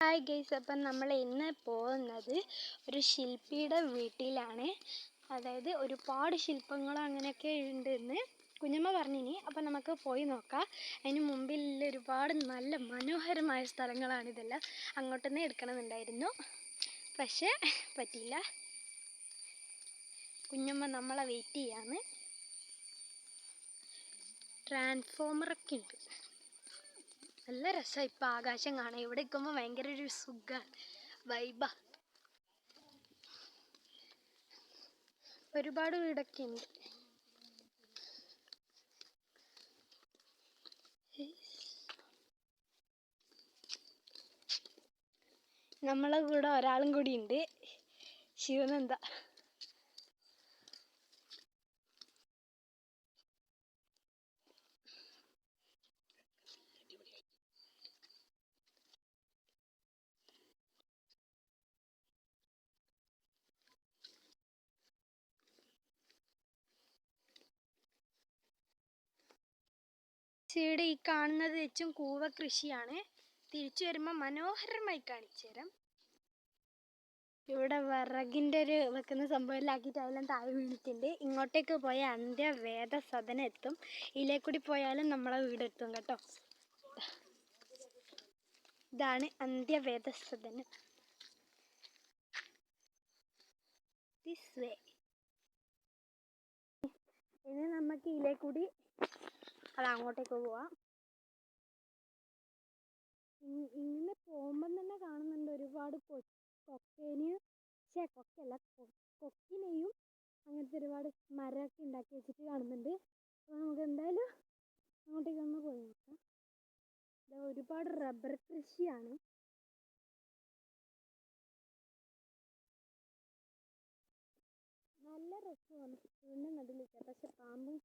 Hi guys അപ്പം നമ്മൾ ഇന്ന് പോകുന്നത് ഒരു ശില്പിയുടെ വീട്ടിലാണ്. അതായത് ഒരുപാട് ശില്പങ്ങൾ അങ്ങനെയൊക്കെ ഉണ്ട് എന്ന് കുഞ്ഞമ്മ പറഞ്ഞിനി. അപ്പം നമുക്ക് പോയി നോക്കാം. അതിന് മുമ്പിൽ ഒരുപാട് നല്ല മനോഹരമായ സ്ഥലങ്ങളാണ് ഇതെല്ലാം അങ്ങോട്ടുനിന്ന് എടുക്കണമെന്നുണ്ടായിരുന്നു. പക്ഷേ പറ്റിയില്ല. കുഞ്ഞമ്മ നമ്മളെ വെയിറ്റ് ചെയ്യാണ്. ട്രാൻസ്ഫോമറൊക്കെ ഉണ്ട്. നല്ല രസമാണ് ഇപ്പം ആകാശം കാണാൻ. ഇവിടെ നിൽക്കുമ്പോൾ ഭയങ്കര ഒരു സുഖമാണ് വൈബാ. ഒരുപാട് വീടൊക്കെ ഉണ്ട്. നമ്മളെ കൂടെ ഒരാളും കൂടി ഉണ്ട്. ശിവനന്ദ ഇവിടെ ഈ കാണുന്നത് വെച്ചും കൂവ കൃഷിയാണ്. തിരിച്ചു വരുമ്പോൾ മനോഹരമായി കാണിച്ചു തരാം. ഇവിടെ വിറകിന്റെ ഒരു വെക്കുന്ന സംഭവമില്ലാക്കിയിട്ട് അതെല്ലാം താഴെ വീണിട്ടുണ്ട്. ഇങ്ങോട്ടേക്ക് പോയ അന്ത്യവേദ വേദസദനം എത്തും. ഇതിലേ കൂടി പോയാലും നമ്മളെ വീടെത്തും കേട്ടോ. ഇതാണ് അന്ത്യവേദ സദനം. ദിസ് വേ ഇനി നമുക്ക് ഇതിലേ കൂടി അത് അങ്ങോട്ടേക്ക് പോവാം. ഇങ്ങനെ പോകുമ്പം തന്നെ കാണുന്നുണ്ട് ഒരുപാട് കൊ- കൊക്കേനെയും ഛേ കൊക്കല്ല കൊക്കിനെയും അങ്ങനത്തെ ഒരുപാട് മരമൊക്കെ ഉണ്ടാക്കി വെച്ചിട്ട് കാണുന്നുണ്ട്. അപ്പോൾ നമുക്ക് എന്തായാലും അങ്ങോട്ടേക്ക് ഒന്ന് പോയി നോക്കാം. ഒരുപാട് റബ്ബർ കൃഷിയാണ്. നല്ല രസമാണ്. വീടിന്റെ നടുവിലേക്ക്. പക്ഷെ പാമ്പും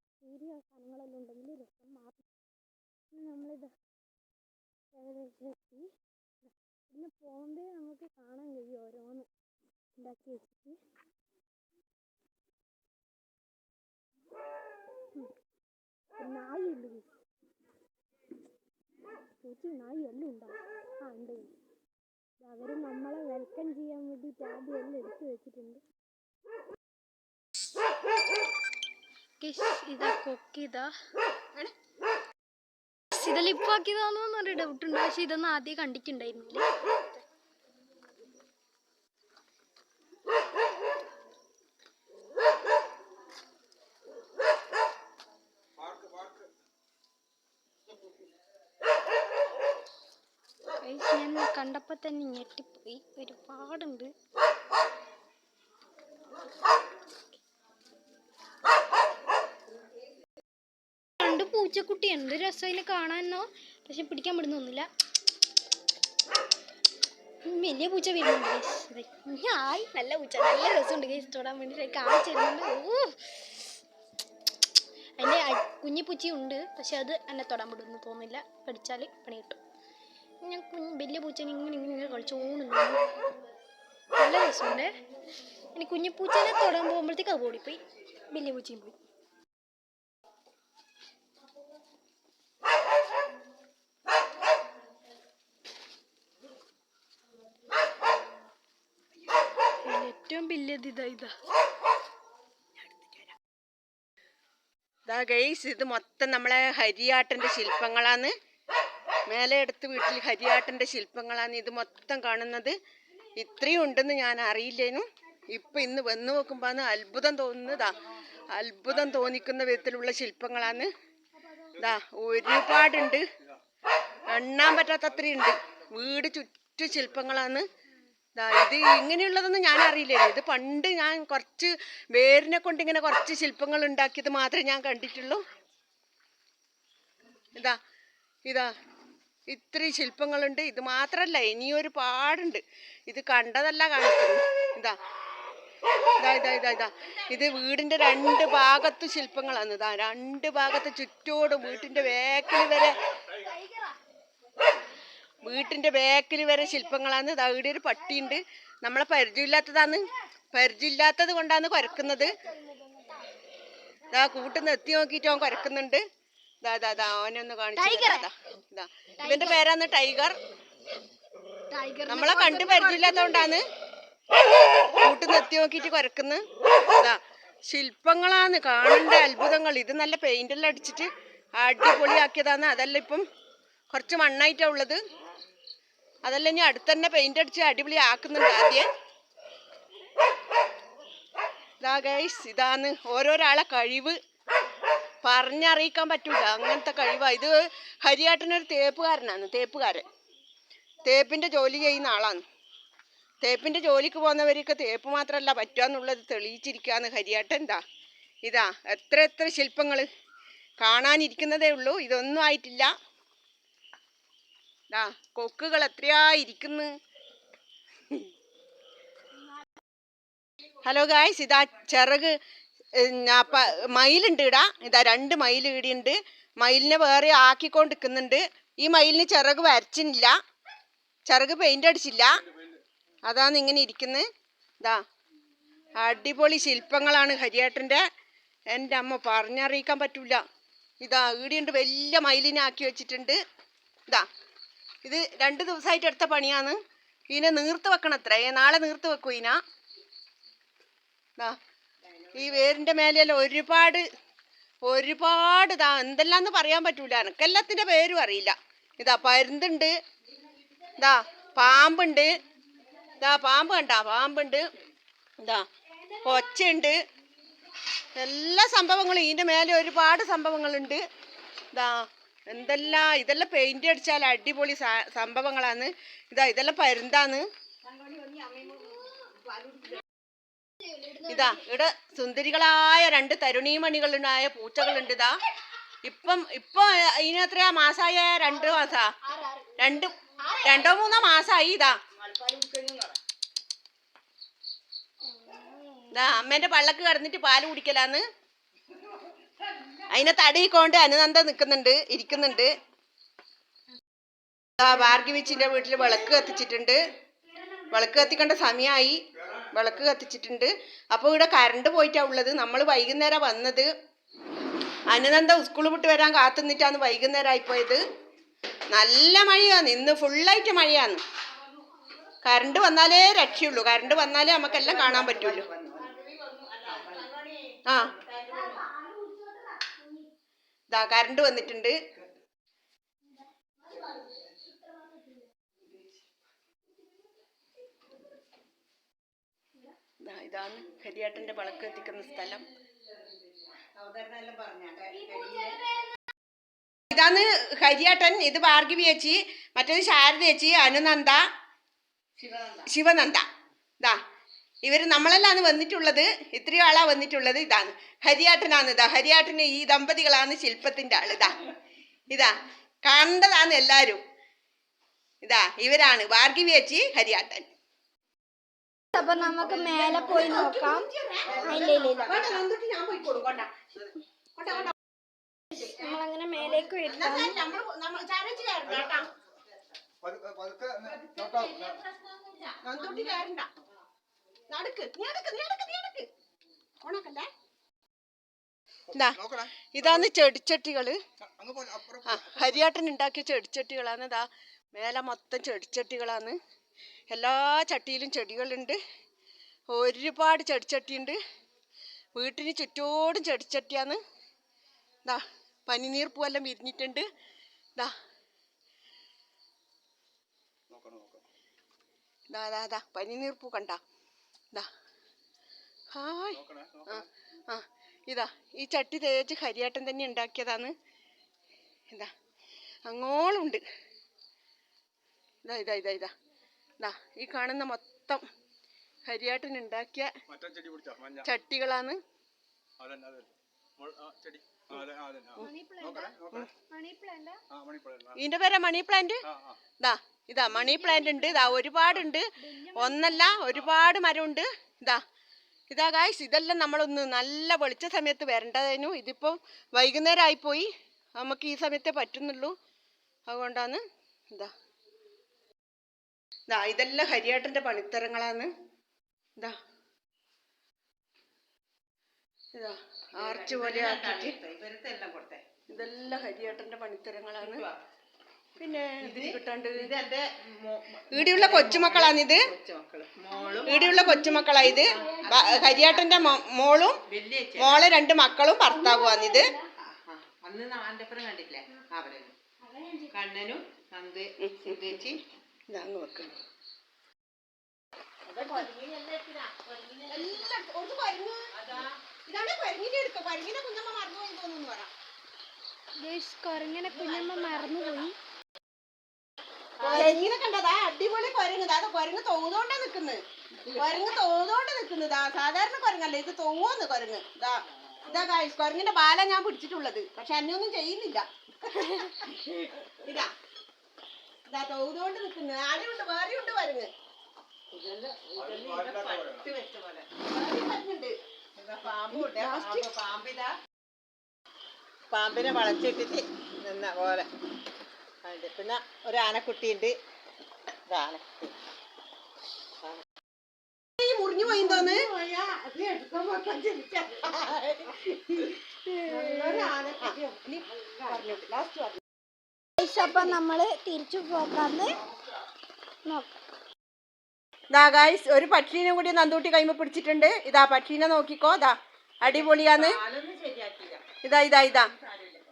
ഇന്ന് പോകുമ്പോൾ നമുക്ക് കാണാൻ കഴിയും ഓരോന്ന് ഉണ്ടാക്കി വെച്ചിട്ട്. നായില്ലേ ഒരു നായി. എല്ലാം ഉണ്ടാവും ആ ഉണ്ട്. അവർ നമ്മളെ വെൽക്കം ചെയ്യാൻ വേണ്ടിയിട്ട് ആദ്യം എല്ലാം എടുത്തു വെച്ചിട്ടുണ്ട്. ഇതാ കൊക്കിതാ ഇതെല്ലാം ഇപ്പൊ ആക്കിയതാണോ എന്നൊരു ഡൗട്ട് ഉണ്ട്. പക്ഷെ ഇതൊന്നും ആദ്യം കണ്ടിട്ടുണ്ടായിരുന്നില്ല. ഞാൻ കണ്ടപ്പോ തന്നെ ഞെട്ടിപ്പോയി. ഒരുപാടുണ്ട്. പൂച്ചക്കുട്ടി എന്ത് രസം അതിനെ കാണാനോ പക്ഷെ പിടിക്കാൻ പെടുന്നൊന്നുമില്ല വലിയ പൂച്ച. ദേ, ഹായ് നല്ല പൂച്ച നല്ല രസമുണ്ട് ഗൈസ് തൊടാൻ വേണ്ടി കാണിച്ചു തരുന്നുണ്ട് ഓ അതിന്റെ കുഞ്ഞി പൂച്ചി ഉണ്ട്. പക്ഷെ അത് എന്നെ തൊടാൻ വിടുന്നു തോന്നില്ല കടിച്ചാൽ പണി കിട്ടും. ഞാൻ കുഞ്ഞ് വലിയ പൂച്ചനെ ഇങ്ങനെ ഇങ്ങനെ ഇങ്ങനെ കളിച്ചോണ്ട് നല്ല രസമുണ്ട്. ഇനി കുഞ്ഞിപ്പൂച്ചനെ തൊടാൻ പോകുമ്പോഴത്തേക്ക് അത് ഓടിപ്പോയി. വലിയ പൂച്ചയും പോയി. ഏറ്റവും വലിയത് ഇതാ ഇതാ. ദാ ഗൈസ് ഇത് മൊത്തം നമ്മളെ ഹരിയാട്ടന്റെ ശില്പങ്ങളാണ്. മേലെ എടുത്ത് വീട്ടിൽ ഹരിയാട്ടന്റെ ശില്പങ്ങളാണ് ഇത് മൊത്തം കാണുന്നത്. ഇത്രയും ഉണ്ടെന്ന് ഞാൻ അറിയില്ലേനു. ഇപ്പൊ ഇന്ന് വന്നു നോക്കുമ്പോ അത്ഭുതം തോന്നുന്നതാ. അത്ഭുതം തോന്നിക്കുന്ന വിധത്തിലുള്ള ശില്പങ്ങളാണ്. ഇതാ ഒരുപാടുണ്ട്. എണ്ണാൻ പറ്റാത്തത്രയുണ്ട് വീട് ചുറ്റും ശില്പങ്ങളാണ്. ഇത് ഇങ്ങനെയുള്ളതൊന്നും ഞാൻ അറിയില്ലായിരുന്നു ഇത് പണ്ട് ഞാൻ കുറച്ച് വേരിനെ കൊണ്ട് ഇങ്ങനെ കുറച്ച് ശില്പങ്ങൾ ഉണ്ടാക്കിയത് മാത്രമേ ഞാൻ കണ്ടിട്ടുള്ളൂ. ഇതാ ഇതാ ഇത്രയും ശില്പങ്ങളുണ്ട്. ഇത് മാത്രല്ല ഇനിയും ഒരുപാടുണ്ട് ഇത് കണ്ടതല്ല കാണിക്കുന്നു ഇതാ ഇതാ ഇതാ ഇതാ ഇതാ. ഇത് വീടിന്റെ രണ്ട് ഭാഗത്ത് ശില്പങ്ങളാണ്. ഇതാ രണ്ട് ഭാഗത്ത് ചുറ്റോടും വീട്ടിന്റെ വേക്കിൽ വരെ. വീട്ടിന്റെ ബാക്കിൽ വരെ ശില്പങ്ങളാണ് ദാ ഇവിടെ ഒരു പട്ടിയുണ്ട്. നമ്മളെ പരിചയമില്ലാത്തതാണ് പരിചയമില്ലാത്തത് കൊണ്ടാണ് കുരക്കുന്നത്. കൂട്ടുന്ന എത്തി നോക്കിയിട്ട് അവൻ കുരക്കുന്നുണ്ട്. ദാ ദാ ദാ അവനെ ഒന്ന് കാണിച്ചു. ഇവന്റെ പേരാണ് ടൈഗർ. നമ്മളെ കണ്ടു പരിചയമില്ലാത്തോണ്ടാണ് കൂട്ടുന്ന് എത്തി നോക്കിയിട്ട് കുരക്കുന്നു. ഇതാ ശില്പങ്ങളാണ് കാണേണ്ട അത്ഭുതങ്ങൾ. ഇത് നല്ല പെയിന്റ് എല്ലാം അടിച്ചിട്ട് അടിപൊളിയാക്കിയതാണ് അതല്ല ഇപ്പം കുറച്ച് മണ്ണായിട്ടാ ഉള്ളത്. അതല്ല ഞാൻ അടുത്തന്നെ പെയിന്റ് അടിച്ച് അടിപൊളി ആക്കുന്നുണ്ട് ആദ്യം. ഇതാ ഗൈസ് ഇതാണ് ഓരോരാളെ കഴിവ്. പറഞ്ഞറിയിക്കാൻ പറ്റൂല അങ്ങനത്തെ കഴിവാ. ഇത് ഹരിയാട്ടനൊരു തേപ്പുകാരനാണ് തേപ്പുകാരൻ. തേപ്പിന്റെ ജോലി ചെയ്യുന്ന ആളാണ്. തേപ്പിന്റെ ജോലിക്ക് പോകുന്നവർക്ക് തേപ്പ് മാത്രമല്ല പറ്റുകയെന്നുള്ളത് തെളിയിച്ചിരിക്കുകയാണ് ഹരിയാട്ടൻ എന്താ ഇതാ എത്ര എത്ര ശില്പങ്ങൾ കാണാനിരിക്കുന്നതേ ഉള്ളൂ. ഇതൊന്നും ആയിട്ടില്ല. ദാ കൊക്കുകൾ എത്രയാ ഇരിക്കുന്നു. ഹലോ ഗായ്സ് ഇതാ ചിറക് മയിലുണ്ട് ഇടാ. ഇതാ രണ്ട് മയിൽ ഇടിയുണ്ട്. മയിലിനെ വേറെ ആക്കിക്കൊണ്ടിരിക്കുന്നുണ്ട് ഈ മയിലിന് ചിറക് വരച്ചില്ല. ചിറക് പെയിന്റ് അടിച്ചില്ല. അതാണ് ഇങ്ങനെ ഇരിക്കുന്നത് ഇതാ അടിപൊളി ശില്പങ്ങളാണ് ഹരിയേട്ടന്റെ എന്റെ അമ്മ പറഞ്ഞറിയിക്കാൻ പറ്റില്ല ഇതാ ഈടിയുണ്ട് വലിയ മയിലിനെ ആക്കി വെച്ചിട്ടുണ്ട്. ഇതാ ഇത് രണ്ട് ദിവസമായിട്ട് എടുത്ത പണിയാണ്. ഇതിനെ നീർത്ത് വെക്കണം അത്രേ നാളെ നീർത്ത് വെക്കൂ ഇതിനാ ഈ വേരിന്റെ മേലെയല്ല ഒരുപാട് ഒരുപാട് ഇതാ എന്തെല്ലാന്ന് പറയാൻ പറ്റൂല. എനക്കെല്ലാത്തിന്റെ പേരും അറിയില്ല. ഇതാ പരുന്തുണ്ട്. ഇതാ പാമ്പുണ്ട്. ഇതാ പാമ്പ് കണ്ടാ പാമ്പുണ്ട്. ഇതാ കൊച്ചുണ്ട് എല്ലാ സംഭവങ്ങളും ഇതിന്റെ മേലെ ഒരുപാട് സംഭവങ്ങളുണ്ട്. ഇതാ എന്തെല്ലാം ഇതെല്ലാം പെയിന്റ് അടിച്ചാൽ അടിപൊളി സംഭവങ്ങളാണ് ഇതാ ഇതെല്ലാം പരുന്താന്ന്. ഇതാ ഇവിടെ സുന്ദരികളായ രണ്ട് തരുണീമണികളുണ്ടായ പൂച്ചകളുണ്ട് ഇതാ. ഇപ്പം ഇപ്പൊ ഇതിനെത്രയാ മാസായ? രണ്ട് മാസാ? രണ്ട് രണ്ടോ മൂന്നോ മാസായി ഇതാ. ഇതാ അമ്മേന്റെ പള്ളക്ക് കടന്നിട്ട് പാൽ കുടിക്കലാന്ന്. അതിനെ കൊണ്ട് അനുനന്ദ നിൽക്കുന്നുണ്ട് ഇരിക്കുന്നുണ്ട്. ഭാർഗവിച്ചിന്റെ വീട്ടിൽ വിളക്ക് കത്തിച്ചിട്ടുണ്ട്. വിളക്ക് കത്തിക്കേണ്ട സമയമായി വിളക്ക് കത്തിച്ചിട്ടുണ്ട്. അപ്പോൾ ഇവിടെ കറണ്ട് പോയിട്ടാ ഉള്ളത്. നമ്മൾ വൈകുന്നേരം വന്നത്. അനുനന്ദ സ്കൂൾ വിട്ട് വരാൻ കാത്തുനിന്നിട്ടാന്ന് വൈകുന്നേരം ആയിപ്പോയത്. നല്ല മഴയാണ്. ഇന്ന് ഫുള്ളായിട്ട് മഴയാണ്. കറണ്ട് വന്നാലേ രക്ഷയുള്ളൂ. കറണ്ട് വന്നാലേ നമുക്കെല്ലാം കാണാൻ പറ്റുള്ളൂ. ആ. ഇതാ കറണ്ട് വന്നിട്ടുണ്ട്. ഇതാണ് കരിയാട്ടന്റെ വിളക്ക് എത്തിക്കുന്ന സ്ഥലം. ഇതാണ് ഹരിയാട്ടൻ ഇത് ഭാർഗവി ചേച്ചി മറ്റേത് ശാരദ ചേച്ചി അനുനന്ദ ശിവനന്ദ. ഇതാ ഇവർ നമ്മളെല്ലാം വന്നിട്ടുള്ളത് ഇത്രയും ആളാ വന്നിട്ടുള്ളത് ഇതാണ്. ഹരിയാട്ടനാണ് ഇതാ. ഹരിയാട്ടന് ഈ ദമ്പതികളാണ് ശില്പത്തിന്റെ ആൾ ഇതാ. ഇതാ. കണ്ടതാണ് എല്ലാരും. ഇതാ ഇവരാണ്. ഭാർഗവി ചേച്ചി ഹരിയാട്ടൻ. അപ്പൊ നമുക്ക് മേലെ പോയി നോക്കാം. നമ്മളങ്ങനെ മേലേക്ക് വരുത്താം നടക്ക് നീ നടക്ക് നീ നടക്ക് നീ നടക്ക്. ഓണക്കല്ലേ ഇതാ നോക്കണേ ഇതാണ് ചെടിച്ചട്ടികൾ ആ ഹരിയാട്ടൻ ഉണ്ടാക്കിയ ചെടിച്ചട്ടികളാണ് ഇതാ മേലെ മൊത്തം ചെടിച്ചട്ടികളാണ് എല്ലാ ചട്ടിയിലും ചെടികളുണ്ട്. ഒരുപാട് ചെടിച്ചട്ടിയുണ്ട് വീട്ടിന് ചുറ്റോടും ചെടിച്ചട്ടിയാണ് ഇതാ പനിനീർ പൂവെല്ലാം വിരിഞ്ഞിട്ടുണ്ട്. ഇതാ ഇതാ ദാ പനിനീർ പൂ കണ്ട. ദാ. ഹായ്. ആ ആ ഇതാ ഈ ചട്ടി തേച്ച് ഹരിയാട്ടൻ തന്നെ ഉണ്ടാക്കിയതാണ്. ഇതാ അങ്ങോളുണ്ട്. ഇതാ ഇതാ ഇതാ ഇതാ. ഇതാ ഈ കാണുന്ന മൊത്തം ഹരിയാട്ടൻ ഉണ്ടാക്കിയ ചട്ടികളാന്ന് ചട്ടികളാണ്. ഇതിന്റെ പേരാ മണി പ്ലാന്റ് ദാ ഇതാ മണി പ്ലാന്റ് ഉണ്ട്. ഇതാ ഒരുപാടുണ്ട്. ഒന്നല്ല ഒരുപാട് മരമുണ്ട്. ഇതാ ഇതാ ഗായ്സ് ഇതെല്ലാം നമ്മളൊന്ന് നല്ല വെളിച്ച സമയത്ത് വരേണ്ടതായിരുന്നു ഇതിപ്പോൾ വൈകുന്നേരം ആയിപ്പോയി നമുക്ക് ഈ സമയത്തെ പറ്റുന്നുള്ളൂ. അതുകൊണ്ടാണ് ഇതാ. ഇതാ ഇതെല്ലാം ഹരിയേട്ടന്റെ പണിത്തരങ്ങളാണ്. ഇതാ. ഇതാ ആർച്ച് പോലെ ആക്കിയിട്ട്. ഇതെല്ലാം ഹരിയേട്ടന്റെ പണിത്തരങ്ങളാണ്. പിന്നെ ഈടിയുള്ള കൊച്ചുമക്കളാണിത്. ഈടിയുള്ള കൊച്ചുമക്കളാ ഇത് ഹരിയാട്ടന്റെ മോളും മോളെ രണ്ട് മക്കളും ഭർത്താവുമാണിത്. അന്ന് കണ്ണനും ഇതാണ് കുഞ്ഞമ്മ മറന്നു പോയി തോന്നുന്നു പറ. കുഞ്ഞമ്മ മറന്നുപോയി. കൊരങ്ങിനെ കണ്ടതാ അടിപൊളി കൊരങ്ങ് അത് കൊരങ്ങ് തോന്നുകൊണ്ടാ നിക്കുന്നത് കൊരങ്ങ് തോന്നുകൊണ്ട് നിക്കുന്നതാ സാധാരണ കൊരങ്ങല്ല ഇത് തോന്നുന്നു കൊരങ്ങ്. ഇതാ ഇതാ കുരങ്ങിന്റെ കൊരങ്ങിന്റെ ബാല ഞാൻ പിടിച്ചിട്ടുള്ളത് പക്ഷെ അന്നൊന്നും ചെയ്യുന്നില്ല. ഇതാ ഇതാ തോന്നുകൊണ്ട് നിക്കുന്നത് ആടെയുണ്ട് വേറെയുണ്ട് കൊരങ്ങ്? പാമ്പിനെ വളച്ചിട്ടിട്ട് നിന്ന പോലെ. പിന്നെ ഒരു ആനക്കുട്ടിയുണ്ട്. ഇതാണ് മുറിഞ്ഞു പോയി തോന്ന് അപ്പം നമ്മൾ തിരിച്ചു പോക്കാന്ന് ഗായ്സ് ഒരു പക്ഷീനെ കൂടി നന്തൂട്ടി കൈമ പിടിച്ചിട്ടുണ്ട്. ഇതാ പക്ഷീനെ നോക്കിക്കോ. ദാ അടിപൊളിയാന്ന്. ഇതാ ഇതാ ഇതാ.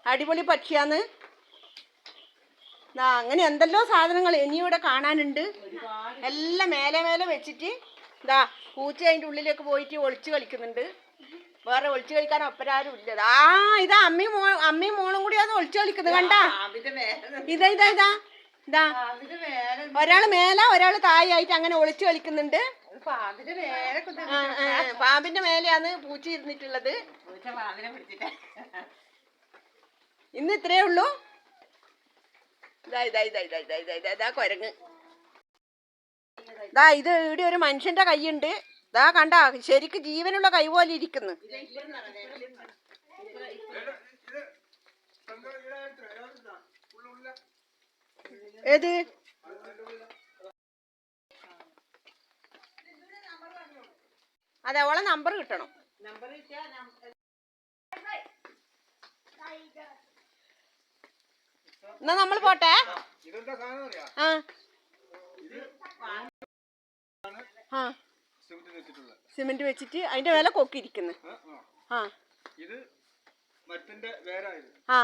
അടിപൊളി പക്ഷിയാന്ന്. അങ്ങനെ എന്തെല്ലോ സാധനങ്ങൾ ഇനിയിവിടെ കാണാനുണ്ട്. എല്ലാം മേലെ മേലെ വെച്ചിട്ട് ഇതാ പൂച്ച അതിന്റെ ഉള്ളിലേക്ക് പോയിട്ട് ഒളിച്ചു കളിക്കുന്നുണ്ട്. വേറെ ഒളിച്ചു കളിക്കാൻ ഒപ്പരാരും ഇല്ല. ആ ഇതാ അമ്മയും മോ അമ്മയും മോളും കൂടി അത് ഒളിച്ചു കളിക്കുന്നത് കണ്ടാ? ഇതാ ഇതാ ഇതാ ഇതാ മേലെ ഒരാൾ മേല ഒരാൾ താഴെയായിട്ട് അങ്ങനെ ഒളിച്ചു കളിക്കുന്നുണ്ട്. പാമ്പിന്റെ മേലെയാണ് പൂച്ച ഇരുന്നിട്ടുള്ളത്. ഇന്ന് ഇത്രേ ഉള്ളൂ. കൊരങ്ങ്. ദാ ഇത് ഇവിടെ ഒരു മനുഷ്യന്റെ കൈയുണ്ട്. ദാ കണ്ട ശരിക്ക് ജീവനുള്ള കൈ പോലെ ഇരിക്കുന്നു. ഏത്? അതെ ഓളെ നമ്പർ കിട്ടണം. നമ്പർ കിട്ടിയാ എന്നാ നമ്മൾ പോട്ടെ? ആ. ആ. സിമെന്റ് വെച്ചിട്ട് അതിന്റെ വില കൊക്കിരിക്കുന്നു. ആ ഇത് മരത്തിന്റെ ആ.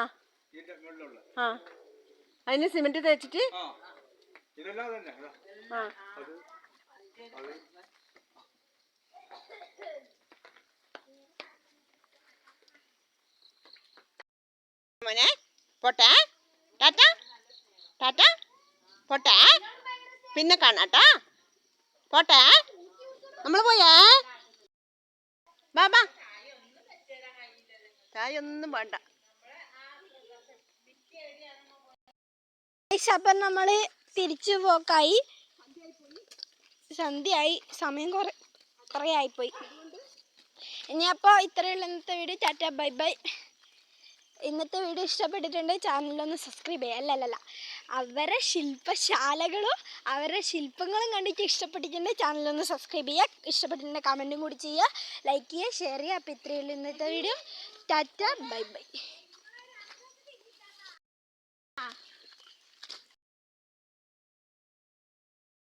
ആ. അതിന് സിമെന്റ് തേച്ചിട്ട്? ഇതെല്ലാം തന്നെ. ആ. മോനെ പോട്ടെ? ടാറ്റ ടാറ്റ പോട്ടെ. പിന്നെ കാണാട്ടാ. പോട്ടെ. നമ്മൾ പോയേ. ബാബാ ചായ ഒന്നും വേണ്ട. അപ്പം നമ്മൾ തിരിച്ചു പോക്കായി. സന്ധ്യയായി. സമയം കുറെ കുറേ ആയിപ്പോയി. ഇനി അപ്പോൾ ഇത്രയുള്ള ഇന്നത്തെ വീഡിയോ. Tata bye bye. ഇന്നത്തെ വീഡിയോ ഇഷ്ടപ്പെട്ടിട്ടുണ്ടെങ്കിൽ ചാനലൊന്ന് സബ്സ്ക്രൈബ് ചെയ്യുക അല്ല അല്ല അല്ല. അവരെ ശില്പശാലകളും അവരുടെ ശില്പങ്ങളും കണ്ടിട്ട് ഇഷ്ടപ്പെട്ടിട്ടുണ്ടെങ്കിൽ ചാനലൊന്ന് സബ്സ്ക്രൈബ് ചെയ്യുക ഇഷ്ടപ്പെട്ടിട്ടുണ്ടെങ്കിൽ കമന്റും കൂടി ചെയ്യുക ലൈക്ക് ചെയ്യുക ഷെയർ ചെയ്യുക അപ്പോൾ ഇത്രയുള്ള ഇന്നത്തെ വീഡിയോ ടാറ്റ ബൈ ബൈ